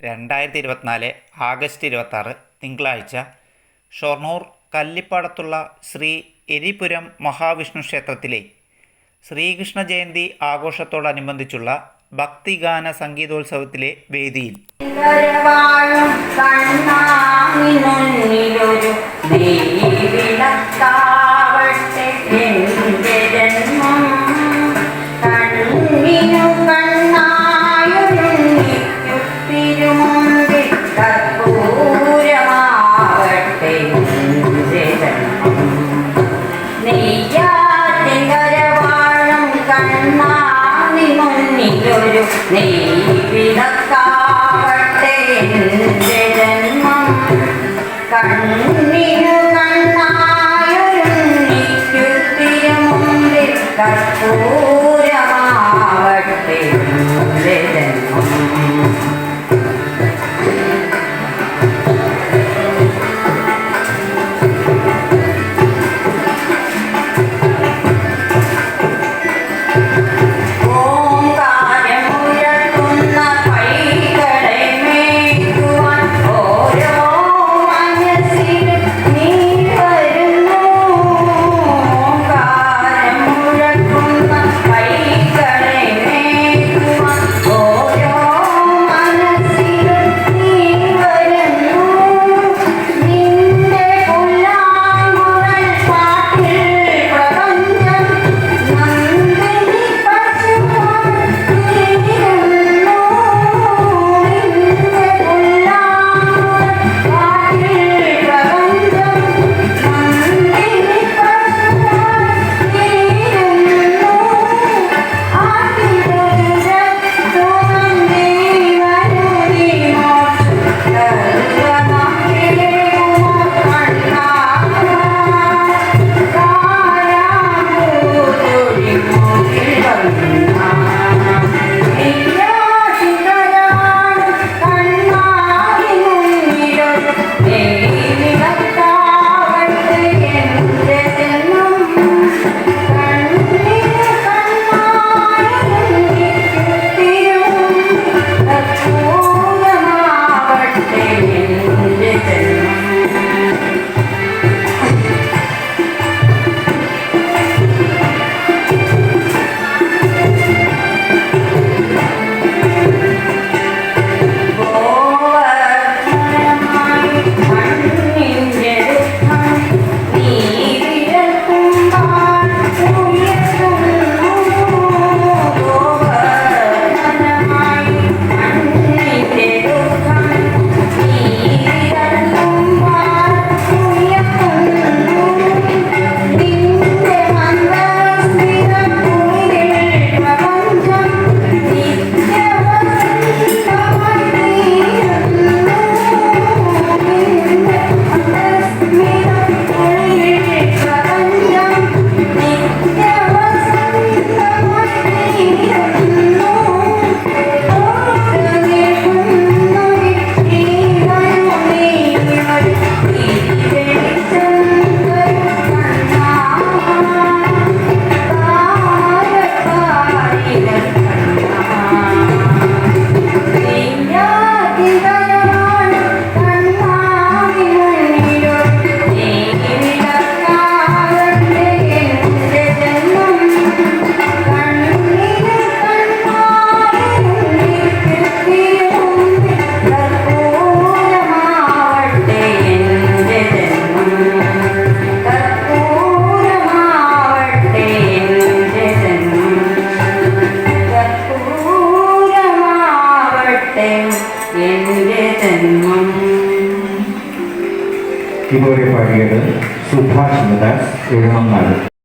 രണ്ടായിരത്തി ഇരുപത്തിനാല് ആഗസ്റ്റ് ഇരുപത്താറ് തിങ്കളാഴ്ച ഷൊർണൂർ കല്ലിപ്പാടത്തുള്ള ശ്രീ എരിപുരം മഹാവിഷ്ണു ക്ഷേത്രത്തിലെ ശ്രീകൃഷ്ണ ജയന്തി ആഘോഷത്തോടനുബന്ധിച്ചുള്ള ഭക്തിഗാന സംഗീതോത്സവത്തിലെ വേദിയിൽ. ഇനിയൊരു നെയ്വിടക്കാവട്ടെ എന്റെ ജന്മം ഇതുവരെ പാടിയത് സുഭാഷ് ദാസ് എഴുമങ്ങാട്